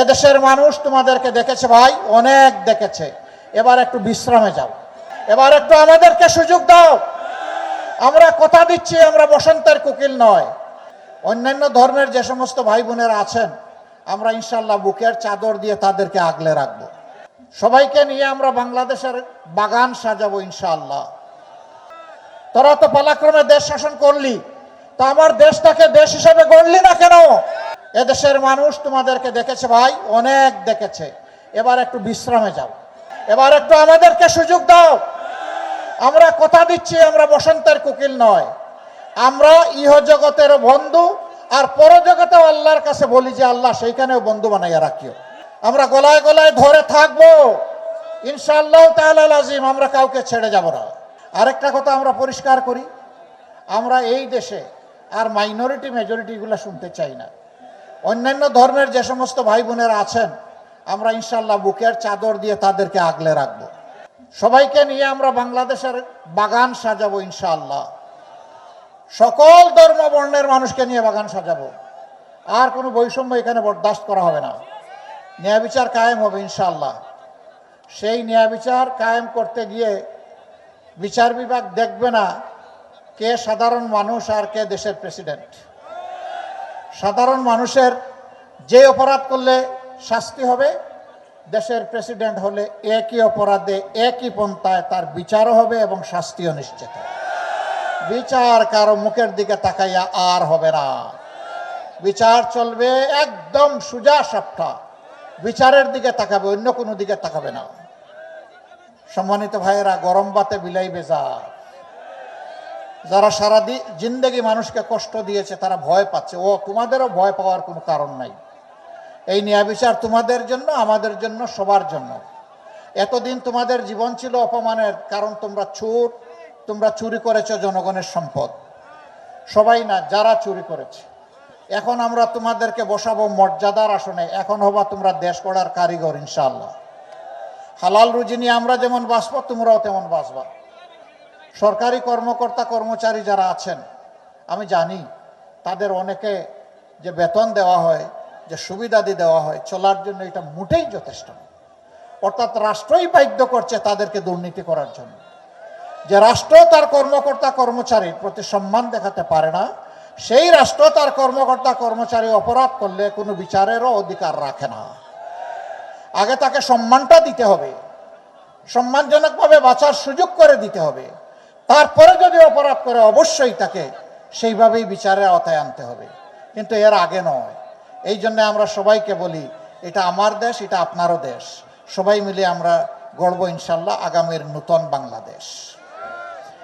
এদেশের মানুষ তোমাদেরকে দেখেছে ভাই, অনেক দেখেছে। এবার একটু বিশ্রামে যাও। এবার একটু আমাদেরকে সুযোগ দাও। আমরা কথা দিচ্ছি, আমরা বসন্তের কুকিল নয়। অন্যান্য ধর্মের যে সমস্ত ভাই বোনেরা আছেন, আমরা ইনশাল্লাহ বুকের চাদর দিয়ে তাদেরকে আগলে রাখব। সবাইকে নিয়ে আমরা বাংলাদেশের বাগান সাজাবো ইনশাআল্লাহ। তোরা তো পালাক্রমে দেশ শাসন করলি। তো আমার দেশটাকে দেশ হিসেবে গড়লি না কেন? এদেশের মানুষ তোমাদেরকে দেখেছে ভাই, অনেক দেখেছে। এবার একটু বিশ্রামে যাও। এবার একটু আমাদেরকে সুযোগ দাও। আমরা কথা দিচ্ছি, আমরা বসন্তের কুকিল নয়। আমরা ইহ জগতের বন্ধু, আর পরজগতেও আল্লাহর কাছে বলি যে, আল্লাহ, সেইখানেও বন্ধু বানাইয়া রাখিও। আমরা গলায় গলায় ধরে থাকব। ইনশাআল্লাহ তাআলা আজিম আমরা কাউকে ছেড়ে যাব না। আরেকটা কথা আমরা পরিষ্কার করি, আমরা এই দেশে আর মাইনরিটি মেজরিটিগুলো শুনতে চাই না। অন্যান্য ধর্মের যে সমস্ত ভাই বোনেরা আছেন, আমরা ইনশাল্লাহ বুকের চাদর দিয়ে তাদেরকে আগলে রাখব। সবাইকে নিয়ে আমরা বাংলাদেশের বাগান সাজাবো ইনশাল্লাহ সকল ধর্ম বর্ণের মানুষকে নিয়ে বাগান সাজাবো। আর কোনো বৈষম্য এখানে বরদাস্ত করা হবে না। ন্যায় বিচার কায়েম হবে ইনশাল্লাহ সেই ন্যায় বিচার কায়েম করতে গিয়ে বিচার বিভাগ দেখবে না কে সাধারণ মানুষ আর কে দেশের প্রেসিডেন্ট। সাধারণ মানুষের যে অপরাধ করলে শাস্তি হবে, দেশের প্রেসিডেন্ট হলে একই অপরাধে একই পন্থায় তার বিচারও হবে এবং শাস্তিও নিশ্চিত বিচার কারও মুখের দিকে তাকাইয়া আর হবে না। বিচার চলবে একদম সুজা সাপটা। বিচারের দিকে তাকাবে, অন্য কোনো দিকে তাকাবে না। সম্মানিত ভাইয়েরা, গরম বাতে বিলাই বেজা যারা সারা জিন্দেগি মানুষকে কষ্ট দিয়েছে, তারা ভয় পাচ্ছে। ও, তোমাদেরও ভয় পাওয়ার কোনো কারণ নাই। এই ন্যায় বিচার তোমাদের জন্য, আমাদের জন্য, সবার জন্য। এতদিন তোমাদের জীবন ছিল অপমানের, কারণ তোমরা চোর, তোমরা চুরি করেছ জনগণের সম্পদ। সবাই না, যারা চুরি করেছে। এখন আমরা তোমাদেরকে বসাবো মর্যাদার আসনে, এখন হবা তোমরা দেশ গড়ার কারিগর ইনশাল্লাহ হালাল রুজি নিয়ে আমরা যেমন বাঁচবো, তোমরাও তেমন বাঁচবা। সরকারি কর্মকর্তা কর্মচারী যারা আছেন, আমি জানি তাদের অনেকে যে বেতন দেওয়া হয়, যে সুবিধাদি দেওয়া হয়, চলার জন্য এটা মোটেই যথেষ্ট নয় অর্থাৎ রাষ্ট্রই বাধ্য করছে তাদেরকে দুর্নীতি করার জন্য। যে রাষ্ট্র তার কর্মকর্তা কর্মচারীর প্রতি সম্মান দেখাতে পারে না, সেই রাষ্ট্র তার কর্মকর্তা কর্মচারী অপরাধ করলে কোনো বিচারেরও অধিকার রাখে না। আগে তাকে সম্মানটা দিতে হবে, সম্মানজনকভাবে বাঁচার সুযোগ করে দিতে হবে। তারপরে যদি অপরাধ করে, অবশ্যই তাকে সেইভাবেই বিচারের আওতায় আনতে হবে। কিন্তু এর আগে নয়। এই জন্য আমরা সবাইকে বলি, এটা আমার দেশ, এটা আপনারও দেশ। সবাই মিলে আমরা গর্ব ইনশাল্লাহ আগামীর নূতন বাংলাদেশ।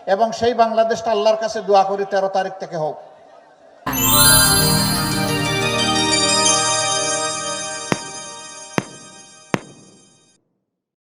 এবং সেই বাংলাদেশটা আল্লাহর কাছে দোয়া করি, তেরো তারিখ থেকে হোক।